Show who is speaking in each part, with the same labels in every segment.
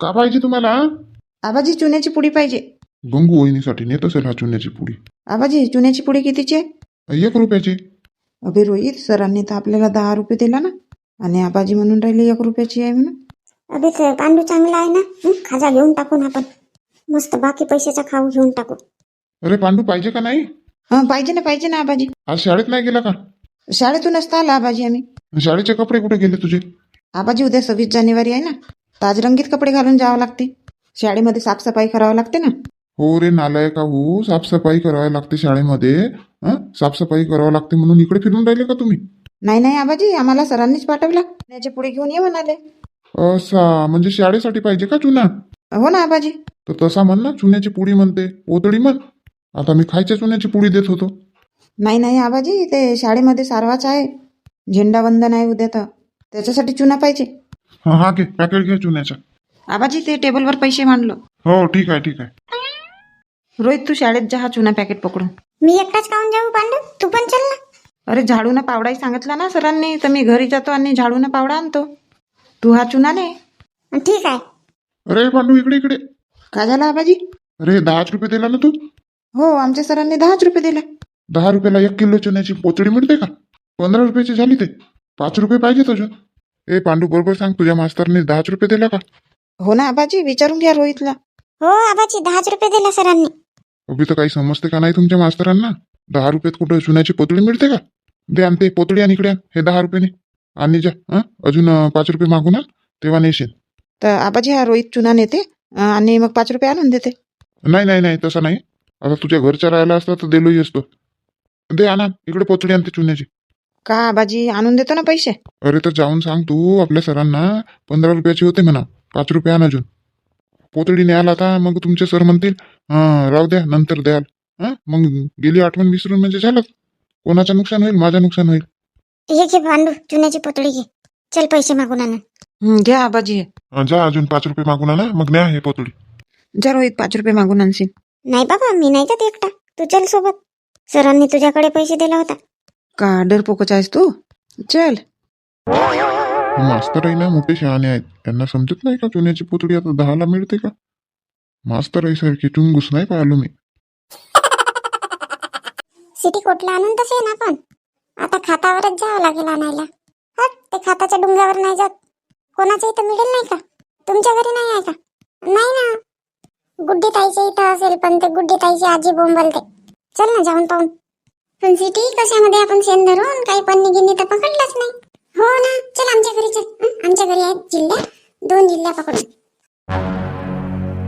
Speaker 1: का पाहिजे तुम्हाला?
Speaker 2: आबाजी चुन्याची पुडी पाहिजे.
Speaker 1: गंगू वहिनीसाठी नेत असेल हा चुन्याची पुडी.
Speaker 2: आबाजी चुन्याची पुडी कितीची? आहे
Speaker 1: एक रुपयाची.
Speaker 2: अभि रोहित सरांनी तर आपल्याला दहा रुपये दिला ना. आणि आबाजी म्हणून राहिली एक रुपयाची आहे म्हणून.
Speaker 3: अबे ते पांडू चांगला आहे ना? हं, खाजा घेऊन टाकून आपण. मस्त बाकी पैशाचा खाऊ घेऊन टाकू.
Speaker 1: अरे पांडू पाहिजे का नाही?
Speaker 2: हं पाहिजे ना पाहिजे ना आबाजी.
Speaker 1: आज शाळेत नाही गेला का?
Speaker 2: शाळेतूनच तर आला आबाजी आम्ही.
Speaker 1: शाळेचे कपडे कुठे गेले तुझे?
Speaker 2: आबाजी उद्या सव्वीस जानेवारी आहे ना. ताजरंगीत कपडे घालून जावं लागते. शाळेमध्ये साफसफाई करावं लागते ना?
Speaker 1: हो रे नालायका हो साफसफाई करावी लागते शाळेमध्ये. हं? साफसफाई करावं लागते म्हणून इकडे फिरून राहिले का तुम्ही?
Speaker 2: नाही नाही आबाजी आम्हाला सरांनीच पाठवला. चुन्याची पुडी घेऊन ये म्हणाले.
Speaker 1: असा म्हणजे शाळेसाठी पाहिजे का चुना?
Speaker 2: हो ना आबाजी.
Speaker 1: तर तसा म्हण ना चुन्याची पुडी म्हणते. ओतडी म्हण. आता मी खायच्या चुन्याची पुडी देत होतो.
Speaker 2: नाही नाही आबाजी ते शाळेमध्ये सारवाच आहे. झेंडावंदन आहे उद्या तर. त्याच्यासाठी चुना पाहिजे.
Speaker 1: हा घे पॅकेट घे चुन्याचा.
Speaker 2: आबाजी ते टेबलवर पैसे मांडलो.
Speaker 1: हो ठीक आहे ठीक आहे.
Speaker 2: रोहित तू शाळेत जा हा चुना पॅकेट पकडून.
Speaker 3: मी एकटाच खाऊन जाऊ पांडू? तू पण चल ना.
Speaker 2: अरे झाडून पावडाही सांगितला ना सरांनी तर मी घरी जातो आणि झाडून पावडा आणतो. तू हा चुना ने.
Speaker 3: ठीक आहे.
Speaker 1: अरे पांडू इकडे इकडे.
Speaker 2: का झाला आबाजी?
Speaker 1: अरे दहाच रुपये दिला ना तू?
Speaker 2: हो आमच्या सरांनी दहाच रुपये दिले.
Speaker 1: दहा रुपयाला एक किलो चुन्याची पोतडी मिळते का? पंधरा रुपयाची झाली ते. पाच रुपये पाहिजे अजून ए पांडू बरोबर सांग तुझ्या मास्तरने दहाच रुपये दिला का?
Speaker 2: हो ना आबाजी विचारून घ्या रोहितला.
Speaker 3: हो आबाजी दहाच रुपये दिला सरांनी.
Speaker 1: अभि तर काही समजते का नाही तुमच्या मास्तरांना? दहा रुपयात कुठं चुन्याची पोतळी मिळते का? दे आण ते पोतळी आणि इकडे आण हे दहा रुपयाने. आणि जा हं? अजून अं, पाच रुपये मागू ना तेव्हा नेशील.
Speaker 2: तर आबाजी हा रोहित चुना नेते अं, आणि मग पाच रुपये आणून देते.
Speaker 1: नाही नाही नाही तसं नाही. आता तुझ्या घरच्या राहायला असता तर दिलोही असतो. दे आणा इकडे पोतळी आणते चुन्याची.
Speaker 2: का आबाजी आणून देतो ना पैसे?
Speaker 1: अरे तर जाऊन सांग तू आपल्या सरांना. पंधरा रुपयाची होते म्हणा. पाच रुपये आण अजून. पोतळी न्याल आता मग तुमचे सर म्हणतील "हं, राहू द्या नंतर द्याल. हा? मग गेली आठवण विसरून म्हणजे झालं. कोणाचं नुकसान होईल? माझं नुकसान होईल.
Speaker 3: ये घे पांडू चुन्याची पोतळी घे. चल पैसे मागून आणून
Speaker 2: हं, घ्या आबाजी. हे.
Speaker 1: अं, जा अजून पाच रुपये मागून आणा. मग न्या हे पोतळी
Speaker 2: जा रोहित पाच रुपये मागून आणशील.
Speaker 3: नाही बाबा मी नाही जात एकटा. तू चल सोबत. सरांनी तुझ्याकडे पैसे दिला होता.
Speaker 2: का डरपोकच आहेस तू? चल.
Speaker 1: मास्तर आहे ना मोठे शहाणे आहेत. त्यांना समजत नाही का चुन्याची पोतळी आता दहाला मिळते का? मास्तर आहे सारखी चुंगूस नाही पाहिलो मी.
Speaker 3: सिटी कोटला आणून तसे ना पण. आता खातावरच जावं लागेल आणायला. हट ते खाताच्या डुंगावर नाही जात. कोणाच्या इथं मिळेल नाही का? तुमच्या घरी नाही आहे का? नाही ना. गुड्डी ताईच्या इथं असेल पण ते गुड्डी ताईची आजी बोंबलते. चल ना जाऊन पाहून. पण सिटी कशामध्ये आपण शेण धरून काही पन्नी गिन्नी तर पकडलंच नाही. हो ना? चल आमच्या घरी चल. हं? आमच्या घरी आहेत जिल्ह्या. दोन जिल्ह्या पकडून.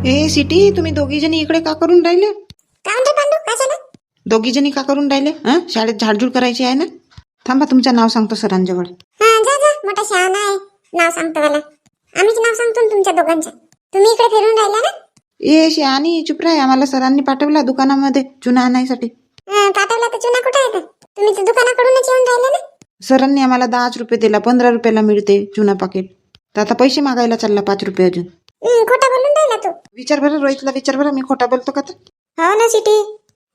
Speaker 2: ए सिटी तुम्ही दोघी जणी इकडे का करून राहिले?
Speaker 3: काय म्हणते पांडू काय झालं
Speaker 2: दोघी जणी का करून राहिले? हं? शाळेत झाडझूड करायची आहे ना? थांबा तुमचं नाव सांगतो सरांजवळ.
Speaker 3: हा जा जा. मोठा शहाणा आहे. नाव सांगतो मला. आम्हीच नाव सांगतो ना तुमच्या दोघांचं. तुम्ही इकडे फिरून राहिला ना?
Speaker 2: ए आणि चुप राय आम्हाला सरांनी पाठवला दुकानामध्ये चुना आणायसाठी.
Speaker 3: पाठवला तर चुना कुठे आहे तर? तुम्ही तर दुकानाकडूनच येऊन राहिले ना.
Speaker 2: सरांनी आम्हाला दहाच रुपये दिला पंधरा रुपयाला मिळते चुना पाकिट तर आता पैसे मागायला चालला पाच रुपये अजून.
Speaker 3: हं, खोटं बोलून राहिला तू?
Speaker 2: विचार बरं रोहितला विचार बरं मी खोटा बोलतो का तर?
Speaker 3: हो ना सिटी.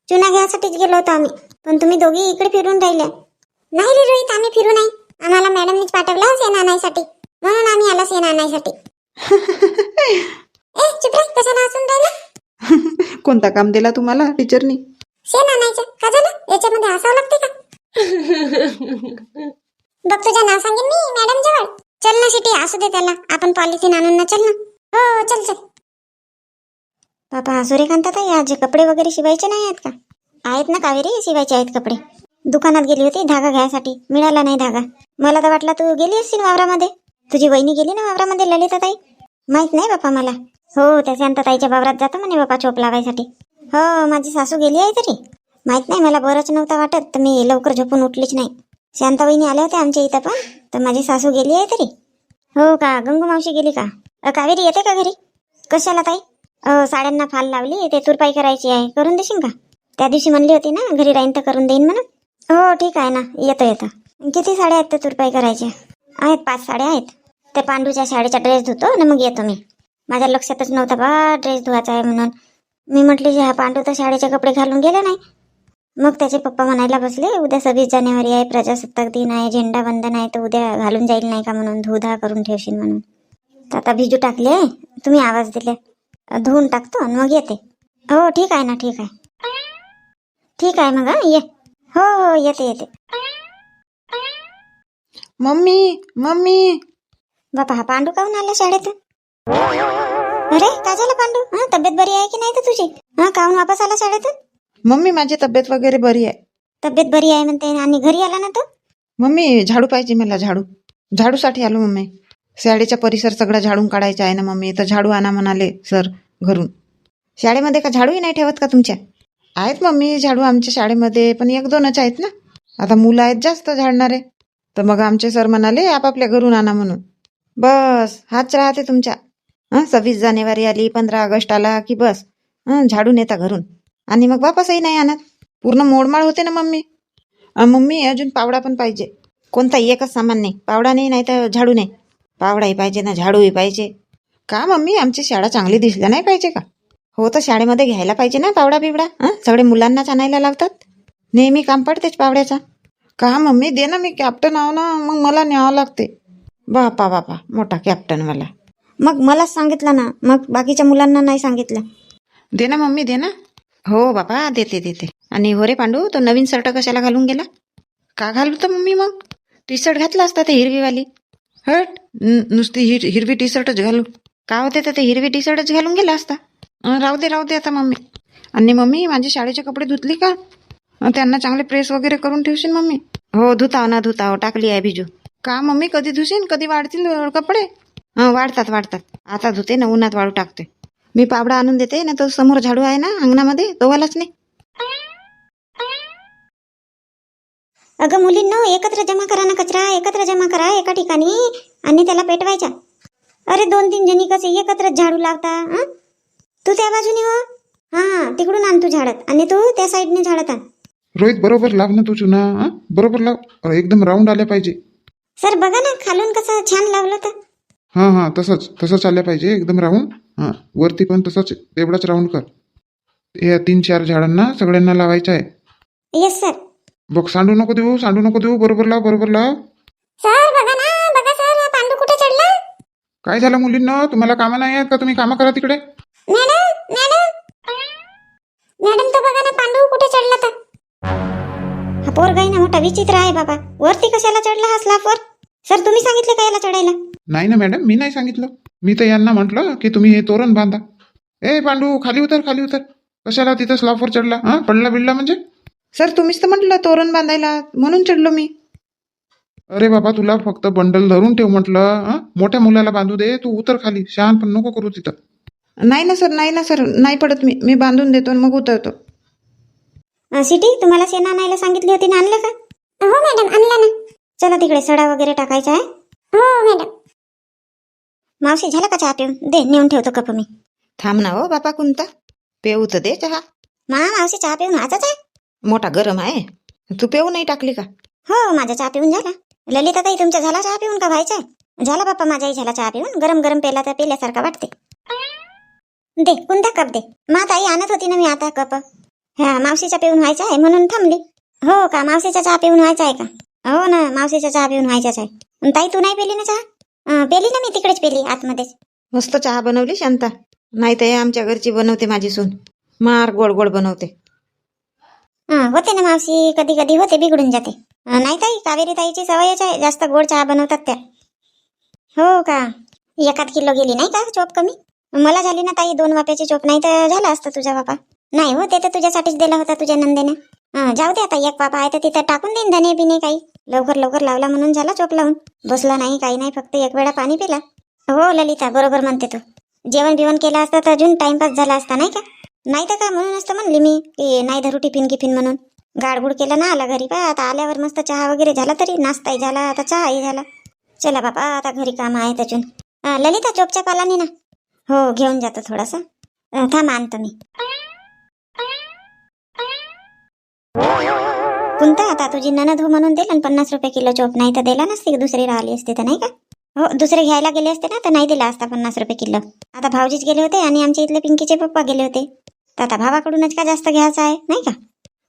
Speaker 3: चुना घ्यायसाठीच गेलो होतो आम्ही. पण तुम्ही दोघी इकडे फिरून राहिले. नाही रे रोहित आम्ही फिरू नाही. आम्हाला मॅडमनीच पाठवलं सेन आणायसाठी. म्हणून आम्ही आलो सेन आणायसाठी. ए चुप रे कशाला हसून राहिला?
Speaker 2: कोणता काम दिला तुम्हाला टीचरनी
Speaker 3: शेण आणायचं का झालं? याच्यामध्ये हसावं लागते का? बघ तुझं नाव सांगेन मी मॅडम जवळ. चल ना सिटी असू दे त्याला. आपण पॉलिथिन आणून ना चल ना. हो चल चल. बाबा सूर्यकांत ताई आज कपडे वगैरे शिवायचे नाही आहेत का? आहेत ना कावेरी? शिवायचे आहेत कपडे. दुकानात गेली होती धागा घ्यायसाठी. मिळाला नाही धागा. मला तर वाटलं तू गेली असशील वावरामध्ये. तुझी वहिनी गेली ना वावरामध्ये ललिता ताई माहीत नाही बापा मला. हो त्या शांतताईच्या वावरात जातो म्हणे बापा चोप लावायसाठी. हो माझी सासू गेली आहे तरी. माहीत नाही मला बरंच नव्हतं वाटत तर मी लवकर झोपून उठलीच नाही. शांताबाईनी आल्या होत्या आमच्या इथं पण तर माझी सासू गेली आहे तरी. हो का गंगू मावशी गेली का? अ, कावेरी येते का घरी? कशाला ताई? अ, साड्यांना फाल लावली ते तुरपाई करायची आहे करून देशील का? त्या दिवशी म्हणली होती ना घरी राहीन तर करून देईन म्हणून. हो ठीक आहे ना येतो येतो. किती साड्या आहेत त्या तुरपाई करायच्या? आहेत पाच साड्या आहेत. त्या पांडूच्या शाळेचा ड्रेस धुतो ना मग येतो मी. माझ्या लक्षातच नव्हतं बा ड्रेस धुवायचा आहे म्हणून. मी म्हटली हा पांडू तर शाळेचे कपडे घालून गेला नाही. मग त्याचे पप्पा म्हणायला बसले उद्या सव्वीस जानेवारी आहे प्रजासत्ताक दिन आहे झेंडा वंदन आहे तर उद्या घालून जाईल नाही का म्हणून धुधा करून ठेवशील म्हणून. तर आता भिजू टाकले तुम्ही आवाज दिले. धुवून टाकतो आणि मग येते. हो ठीक आहे ना ठीक आहे. ठीक आहे मग हं, ये. हो हो येते येते.
Speaker 2: Mummy mummy.
Speaker 3: बापा हा पांडू काहून आला शाळेतून? अरे काय झालं पांडू? हा तब्येत बरी आहे की नाही तर तुझी? हा काहून वापस आला शाळेतून?
Speaker 2: मम्मी माझी तब्येत वगैरे बरी आहे.
Speaker 3: तब्येत बरी आहे म्हणते आणि घरी आला ना तो?
Speaker 2: मम्मी झाडू पाहिजे मला झाडू. झाडूसाठी आलो मम्मी. शाळेचा परिसर सगळा झाडून काढायचा आहे ना मम्मी तर झाडू आणा म्हणाले सर घरून. शाळेमध्ये का झाडूही नाही ठेवत का तुमच्या? आहेत मम्मी झाडू आमच्या शाळेमध्ये पण एक दोनच आहेत ना. आता मुलं आहेत जास्त झाडणारे. तर मग आमचे सर म्हणाले आपापल्या घरून आणा म्हणून. बस हाच राहते तुमच्या. हां सव्वीस जानेवारी आली पंधरा ऑगस्ट आला की बस हं झाडून येता घरून. आणि मग वापसही नाही आणत. पूर्ण मोडमाळ होते ना मम्मी. मम्मी अजून पावडा पण पाहिजे. कोणता एकच सामान नाही. पावडा नाही नाही तर झाडू नाही. पावडाही पाहिजे ना झाडूही पाहिजे. का मम्मी आमची शाळा चांगली दिसल्या नाही पाहिजे का? हो तर शाळेमध्ये घ्यायला पाहिजे ना पावडा बिवडा? सगळे मुलांनाच आणायला लागतात नेहमी काम पडतेच पावड्याचा. का मम्मी दे ना मी कॅप्टन आहो ना मग मला न्यावं लागते. बापा बापा मोठा कॅप्टन मला.
Speaker 3: मग मलाच सांगितलं ना मग बाकीच्या मुलांना नाही सांगितलं.
Speaker 2: दे ना मम्मी दे ना. हो बाबा देते देते. आणि हो रे पांडू तो नवीन शर्ट कशाला घालून गेला? का घालू तर मम्मी मग? टी शर्ट घातला असता ते हिरवीवाली. हट नुसती हिर हिरवी टी शर्टच घालू. का होते तर ते हिरवी टी शर्टच घालून गेला असता? राहू दे राहू दे आता मम्मी. आणि मम्मी माझे शाळेचे कपडे धुतली का? त्यांना चांगले प्रेस वगैरे करून ठेवशील मम्मी? हो धुताव ना धुताव. टाकली आहे बिजू. का मम्मी कधी धुशीन? कधी वाढतील कपडे? हं वाढतात वाढतात. आता धुते ना उन्हात वाळू टाकते मी पावडा आणून देते ना तो समोर झाडू आहे ना अंगणामध्ये तो वालाच नाही.
Speaker 3: अगं मुलींनो एकत्र जमा करा ना कचरा एकत्र जमा करा एका ठिकाणी आणि त्याला पेटवायचा अरे दोन तीन जणी कसे एकत्र झाडू लावता हं? तू त्या बाजूने हो. हा तिकडून आण तू झाडत आणि तू त्या साईडने झाडत आण.
Speaker 1: रोहित बरोबर लाव ना तू चुना हं? बरोबर लाव. अं, एकदम राऊंड आल्या पाहिजे.
Speaker 3: सर बघा ना खालून कसं छान लावलं तर.
Speaker 1: हां हां तसंच तसंच आल्या पाहिजे एकदम राऊंड हां वरती पण तसंच तेवढाच राऊंड कर. या तीन चार झाडांना सगळ्यांना लावायचं आहे.
Speaker 3: येस सर
Speaker 1: बघ सांडू नको देऊ सांडू नको देऊ बरोबर लाव बरोबर लाव.
Speaker 3: सर बघा ना बघा सर पांडू कुठे चढला?
Speaker 1: काय झालं मुलींना? तुम्हाला कामं नाही आहेत का? तुम्ही कामं करा तिकडे.
Speaker 3: मॅडम मॅडम मॅडम तो बघा ना पांडू कुठे चढला तर हा पोरगाई ना मोठा विचित्र आहे बाबा. वरती कशाला चढला हा स्लाफवर सर तुम्ही सांगितले का याला चढायला?
Speaker 1: नाही ना मॅडम मी नाही सांगितलं. मी तर यांना म्हटलं की तुम्ही हे तोरण बांधा. ए पांडू खाली उतर खाली उतर. कशाला तिथं स्लॉपवर चढला? हां? पडला बिडला म्हणजे?
Speaker 2: सर तुम्हीच तर म्हटलं तोरण बांधायला. म्हणून चढलो मी.
Speaker 1: अरे बाबा तुला फक्त बंडल धरून ठेव म्हटलं हं? मोठ्या मुलाला बांधू दे तू उतर खाली. शहाण पण नको करू तिथं.
Speaker 2: नाही ना सर नाही ना सर. नाही पडत मी. मी बांधून देतो आणि मग उतरतो.
Speaker 3: अं, सिटी तुम्हाला शेण आणायला सांगितली होती ना आणलं का? हो मॅडम आणलं ना. चला तिकडे सडा वगैरे टाकायचा आहे. हो मॅडम मावशी झाला का चहा पिऊन? दे नेऊन ठेवतो कप मी.
Speaker 2: थांब ना हो बापा कोणता पेऊ तर दे चहा.
Speaker 3: मा मावशी चहा पिऊन वाचाच आहे?
Speaker 2: मोठा गरम आहे. तू पेऊ नाही टाकली का?
Speaker 3: हो माझा चहा पिऊन झाला. ललिता ताई तुमचा झाला चहा पिऊन का व्हायचा आहे झाला बाप्पा माझाही झाला चहा पिऊन. गरम गरम पेला तर पेल्यासारखा वाटते. दे कोणता कप दे. मा ताई आणत होती ना मी आता कप. हा मावशीचा पिऊन व्हायचा आहे म्हणून थांबली. हो का मावशीचा चहा पिऊन व्हायचा आहे का? हो ना मावशीचा चहा पिऊन व्हायचाच आहे. ताई तू नाही पेली ना चहा? अं, पेली ना मी तिकडेच पेली आतमध्येच.
Speaker 2: मस्त चहा बनवली शांता. नाही तर आमच्या घरची बनवते माझी सून. मार गोड गोड बनवते.
Speaker 3: हा होते ना मावशी कधी कधी होते बिघडून जाते. अं, नाही ताई कावेरी ताईची सवयच आहे जास्त गोड चहा बनवतात त्या. हो का? एकात किलो गेली नाही का चोप कमी? मला झाली ना ताई दोन वाप्याची चोप नाही तर झाला असतं तुझा बापा नाही हो ते तर तुझ्यासाठीच दिला होता तुझ्या नंदेने. जाऊ दे आता एक पापा आहे तर तिथं टाकून देईन धने बिने काही. लवकर लवकर लावला म्हणून झाला चोप लावून. बसला नाही काही नाही फक्त एक वेळा पाणी पिला. हो ललिता बरोबर म्हणते तू. जेवण बिवण केलं असतं तर अजून टाइमपास झाला असता नाही का? नाही तर का म्हणून असतं म्हणली मी. की नाही धरू टिफिन गिफिन म्हणून. गाडगुड केलं ना आला घरी पा आता आल्यावर मस्त चहा वगैरे झाला तरी. नाश्ताही झाला आता चहाही झाला. चला बापा आता घरी काम आहे अजून. ललिता चोपच्या पालाने ना? हो घेऊन जातो थोडासा. थांब आणतो मी. कोणता? आता तुझी ननद हो म्हणून दिला आणि पन्नास रुपये किलो चोप. नाही तर दिला नसते दुसरी राहिली असते तर नाही का? हो दुसरे घ्यायला गेले असते ना तर नाही दिला असता पन्नास रुपये किलो. आता भाऊजीच गेले होते आणि आमच्या इथले पिंकीचे पप्पा गेले होते. तर आता भावाकडूनच का जास्त घ्यायचं आहे नाही का?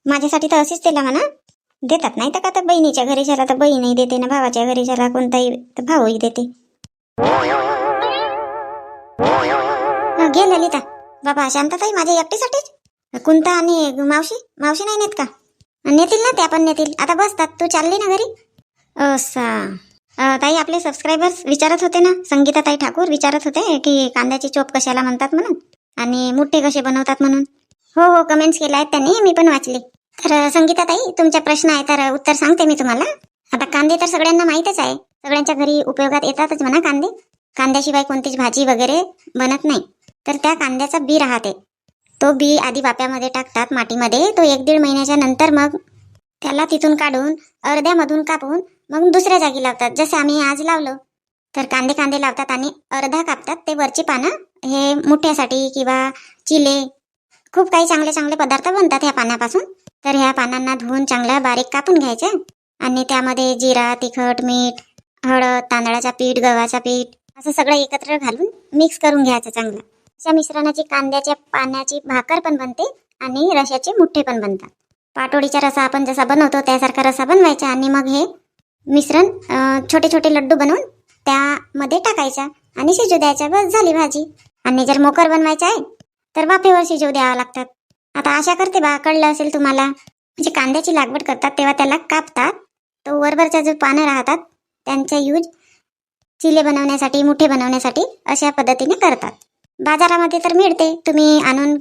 Speaker 3: माझ्यासाठी तर असेच दिला म्हणा. देतात नाही तर का? तर बहिणीच्या घरी झाला तर बहीणही देते ना भावाच्या घरी झाला कोणताही तर भाऊही देते. घे ललिता. बाबा शांतताई माझ्या एकटीसाठीच? कोणता आणि मावशी? मावशी नाही नेत का? नेतील ना त्या पण नेतील. आता बसतात तू चालली ना घरी? असा. ताई आपले सबस्क्रायबर्स विचारत होते ना संगीताताई ठाकूर विचारत होते की कांद्याची चोप कशाला म्हणतात म्हणून आणि मुठे कसे बनवतात म्हणून. हो हो कमेंट्स केल्या आहेत त्यांनी मी पण वाचली. तर संगीताताई तुमचा प्रश्न आहे तर उत्तर सांगते मी तुम्हाला. आता कांदे तर सगळ्यांना माहीतच आहे. सगळ्यांच्या घरी उपयोगात येतातच म्हणा कांदे. कांद्याशिवाय कोणतीच भाजी वगैरे बनत नाही. तर त्या कांद्याचा बी राहते. तो बी आधी वाप्यामध्ये टाकतात मातीमध्ये. तो एक दीड महिन्याच्या नंतर मग त्याला तिथून काढून अर्ध्यामधून कापून मग दुसऱ्या जागी लावतात. जसं आम्ही आज लावलं तर कांदे कांदे लावतात आणि अर्धा कापतात. ते वरची पानं हे मुठ्यासाठी किंवा चिले खूप काही चांगले चांगले पदार्थ बनतात ह्या पानापासून. तर ह्या पानांना धुवून चांगल्या बारीक कापून घ्यायच्या आणि त्यामध्ये जिरा तिखट मीठ हळद तांदळाचा पीठ गव्हाचा पीठ असं सगळं एकत्र घालून मिक्स करून घ्यायचं चांगलं. अशा मिश्रणाची कांद्याच्या पाण्याची भाकर पण बनते आणि रशाचे मुठ्ठे पण बनतात. पाटोळीचा रसा आपण जसा बनवतो त्यासारखा रसा बनवायचा आणि मग हे मिश्रण छोटे छोटे लड्डू बनवून त्यामध्ये टाकायचा आणि शिजू द्यायचा. बस झाली भाजी. आणि जर मोकर बनवायचा आहे तर वाफेवर शिजवू द्यावं लागतात. आता आशा करते बा कळलं असेल तुम्हाला. म्हणजे कांद्याची लागवड करतात तेव्हा त्याला कापतात. तो वरवरच्या जो पानं राहतात त्यांचा यूज चिले बनवण्यासाठी मुठे बनवण्यासाठी अशा पद्धतीने करतात. बाजारामध्ये तर मिळते. तुम्ही आणून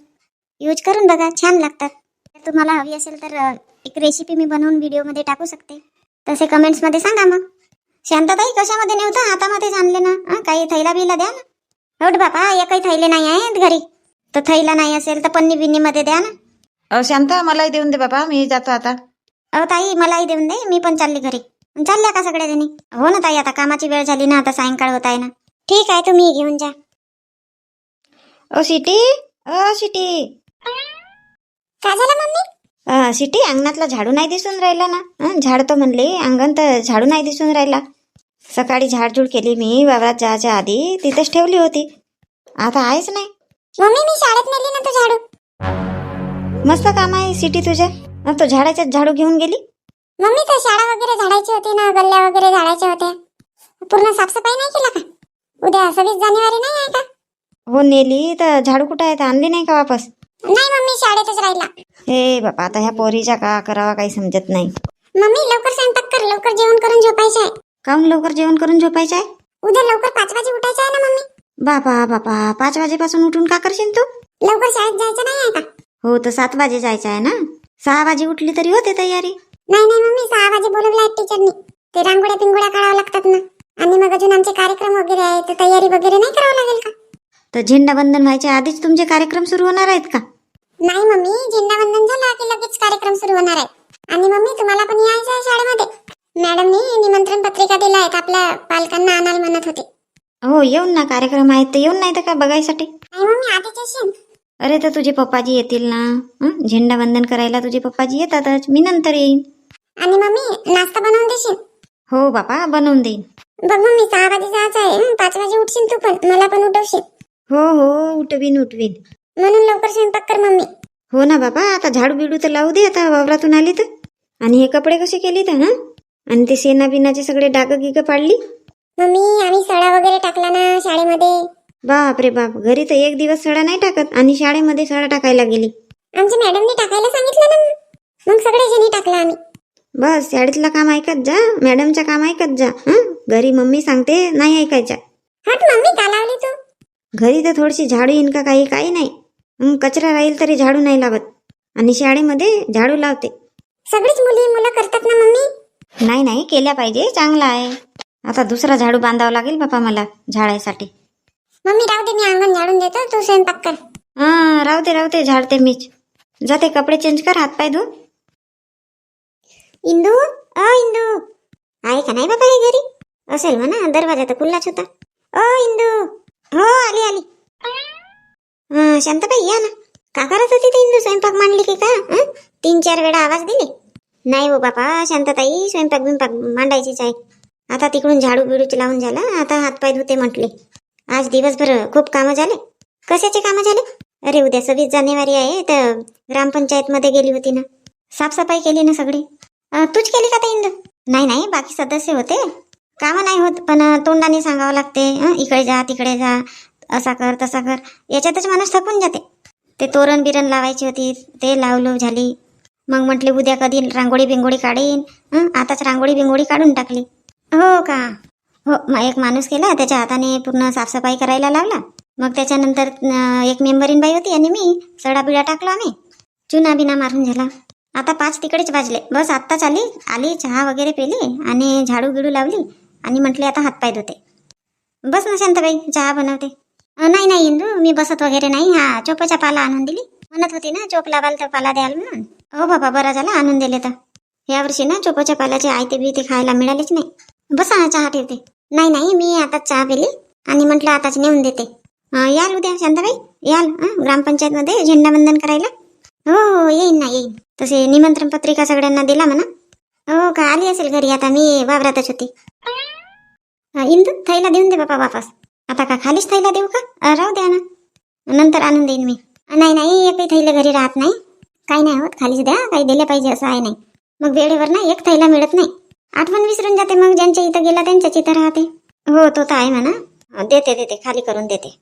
Speaker 3: यूज करून बघा छान लागतात. जर तुम्हाला हवी असेल तर एक रेसिपी मी बनवून व्हिडिओमध्ये टाकू शकते. तसे कमेंट्समध्ये सांगा मग. शांतताई कशामध्ये नेवता हातामध्येच आणले ना. हं, काही थैला बिला द्या ना. होट बापा एकही थैले नाही आहेत घरी. तर थैला नाही असेल तर पन्नी बिन्नीमध्ये द्या ना.
Speaker 4: अ, शांता मलाही देऊन दे बाबा मी जातो आता.
Speaker 3: अहो ताई मलाही देऊन दे. मी पण चालली घरी. चालल्या का सगळ्या जणी हो ना ताई आता कामाची वेळ झाली ना आता सायंकाळ होत आहे ना. ठीक आहे तुम्ही घेऊन जा.
Speaker 4: ओ सिटी? ओ सिटी.
Speaker 3: काय झालं मम्मी?
Speaker 4: अ, सिटी अंगणातला झाडू नाही दिसून राहिला ना? हं, झाड तर म्हणले अंगण तर झाडू नाही दिसून राहिला. सकाळी झाडझूड केली मी वावरात जायच्या आधी तिथेच ठेवली होती. आता आहेच नाही.
Speaker 3: मम्मी मी शाळेत नेली ना तो झाडू.
Speaker 4: मस्त काम आहे सिटी तुझ्या तो झाडाच्याच झाडू घेऊन गेली?
Speaker 3: मम्मी तर शाळा वगैरे झाडायची होती ना गल्ल्या वगैरे झाडायच्या होत्या. पूर्ण साफसफाई नाही केला का? उद्या सव्वीस जानेवारी नाही आहे का?
Speaker 4: हो नेली तर झाडू कुठं आहे तर आणली नाही का वापस?
Speaker 3: नाही मम्मी शाळेतच राहिला.
Speaker 4: हे बाबा आता ह्या पोरीच्या का करावा काही समजत नाही.
Speaker 3: मम्मी लवकर स्वयंपाक कर लवकर जेवण करून झोपायचं आहे.
Speaker 4: काहून लवकर जेवण करून झोपायचं आहे?
Speaker 3: उद्या लवकर पाच वाजे उठायचं आहे ना मम्मी?
Speaker 4: बापा बापा पाच वाजेपासून उठून का करशील तू?
Speaker 3: लवकर शाळेत जायचं नाही आहे का?
Speaker 4: हो तर सात वाजे जायचं आहे ना? सहा वाजे उठली तरी होते तयारी.
Speaker 3: नाही नाही मम्मी सहा वाजे बोलवलं आहे टीचरनी. ते रांगोळ्या पिंगोळ्या काढावं लागतात ना. आणि मग अजून आमचे कार्यक्रम वगैरे आहे तर तयारी वगैरे नाही करावं लागेल का?
Speaker 4: तर झेंडाबंधन व्हायच्या आधीच तुमचे कार्यक्रम सुरू होणार आहेत का?
Speaker 3: नाही मम्मी झेंडावंदन झाला की लगेच कार्यक्रम सुरू होणार आहे. आणि मम्मी तुम्हाला पण यायचं आहे शाळेमध्ये. मॅडमनी निमंत्रण पत्रिका दिल्या आहेत आपल्या पालकांना आणायला म्हणत होते.
Speaker 4: हो येऊन ना कार्यक्रम आहेत तर येऊन नाही तर का बघायसाठी?
Speaker 3: नाही मम्मी आधीच येशील.
Speaker 4: अरे तर तुझे पप्पाजी येतील ना? हं? झेंडावंदन करायला तुझे पप्पाजी येतातच मी नंतर येईन.
Speaker 3: आणि मम्मी नाश्ता बनवून देशील?
Speaker 4: हो बापा बनवून देईन.
Speaker 3: बघ मम्मी सहा वाजे जायचं आहे. पाच वाजे उठशील तू पण. मला पण उठवशील.
Speaker 4: हो हो उठवीन उठवीन.
Speaker 3: म्हणून लवकर स्वयंपाक कर मम्मी.
Speaker 4: हो ना बाबा आता झाडू बिडू तर लावू दे आता वावरातून आली तर. आणि हे कपडे कसे केले तर हं? आणि ते सेना बिनाचे सगळे डाग गिग पाडली?
Speaker 3: मम्मी आम्ही सडा वगैरे टाकला ना शाळेमध्ये.
Speaker 4: बाप रे बाप घरी तर एक दिवस सडा नाही टाकत आणि शाळेमध्ये सडा टाकायला गेली.
Speaker 3: आमच्या मॅडमने टाकायला सांगितलं ना मग सगळे जणी टाकला आम्ही.
Speaker 4: बस शाळेतलं काम ऐकत जा मॅडमचं काम ऐकत जा हं? घरी मम्मी सांगते नाही ऐकायच्या.
Speaker 3: हट मम्मी का लावली तू?
Speaker 4: घरी तर थोडीशी झाडू येईन का काही काही नाही. कचरा राहील तरी झाडू नाही लावत. आणि शाळेमध्ये झाडू लावते.
Speaker 3: सगळीच मुली मुलं करतात ना मम्मी?
Speaker 4: नाही नाही केल्या पाहिजे चांगला आहे. आता दुसरा झाडू बांधावा लागेल बापा मला झाडायसाठी.
Speaker 3: मम्मी राहू दे मी अंगण झाडून देतो तू स्वयंपाक कर.
Speaker 4: हा राहते राहते झाडते मीच. जाते कपडे चेंज कर हातपाय धु
Speaker 3: इंदू? अ इंदू. आहे का नाही बाबा हे घरी? असेल म्हणा दरवाजा तर खुल्लाच होता. अ इंदू. हो आली आली. हं, शांताबाई या ना. का करत होती ते स्वयंपाक मांडली की का? हं? तीन चार वेळा आवाज दिले. नाही हो बापा शांतताई स्वयंपाक बिंपाक मांडायचीच आहे. आता तिकडून झाडू बिडूच लावून झाला आता हातपाय धुते म्हटले. आज दिवसभर खूप कामं झाले. कशाचे कामं झाले? अरे उद्या सव्वीस जानेवारी आहे तर ग्रामपंचायत मध्ये गेली होती ना. साफसफाई केली ना सगळी. अं, तूच केली का ते इंदू? नाही नाही बाकी सदस्य होते. कामं नाही होत पण तोंडाने सांगावं लागते इकडे जा तिकडे जा असा कर तसा कर. याच्यातच माणूस थकून जाते. ते तोरण बिरण लावायची होती ते लावलो झाली. मग म्हटले उद्या कधी रांगोळी बिंगोळी काढीन आताच रांगोळी बिंगोळी काढून टाकली. हो का? हो मग एक माणूस केला त्याच्या हाताने पूर्ण साफसफाई करायला लावला. मग त्याच्यानंतर एक मेंबरीन बाई होती आणि मी सडा बिडा टाकला आम्ही. चुना बिना मारून झाला. आता पाच तिकडेच वाजले बस आत्ताच आली आली चहा वगैरे पेली आणि झाडू गिडू लावली. आणि म्हटले आता हातपाय धुते. बस ना शांताबाई चहा बनवते. नाही नाही इंदू मी बसत वगैरे नाही. हा चोपाच्या पाला आणून दिली. म्हणत होती ना चोप लावाल तर पाला द्याल म्हणून. हो बाबा बरा झाला आणून दिले तर. यावर्षी ना चोपाच्या पाल्याचे आयते बी ते खायला मिळालेच नाही. बसा ना चहा ठेवते. नाही नाही मी आता चहा पिली आणि म्हटलं आताच नेऊन देते. याल उद्या शांताबाई याल ग्रामपंचायतमध्ये झेंडावंदन करायला. हो हो येईन ना येईन. तसे निमंत्रण पत्रिका सगळ्यांना दिला म्हणा. हो का आली असेल घरी आता मी वावरातच होती. इंदू थैला देऊन दे बापा वापस. आता का खालीच थैला देऊ का? राहू द्या ना नंतर आणून देईन मी. नाही नाही एकही थैले घरी राहत नाही. काही नाही होत खालीच द्या काही दिले पाहिजे असं आहे नाही. मग वेळेवर ना एक थैला मिळत नाही. आठवण विसरून जाते मग ज्यांच्या इथं गेला त्यांच्याच इथं राहते. हो तो तर आहे म्हणा. देते देते खाली करून देते.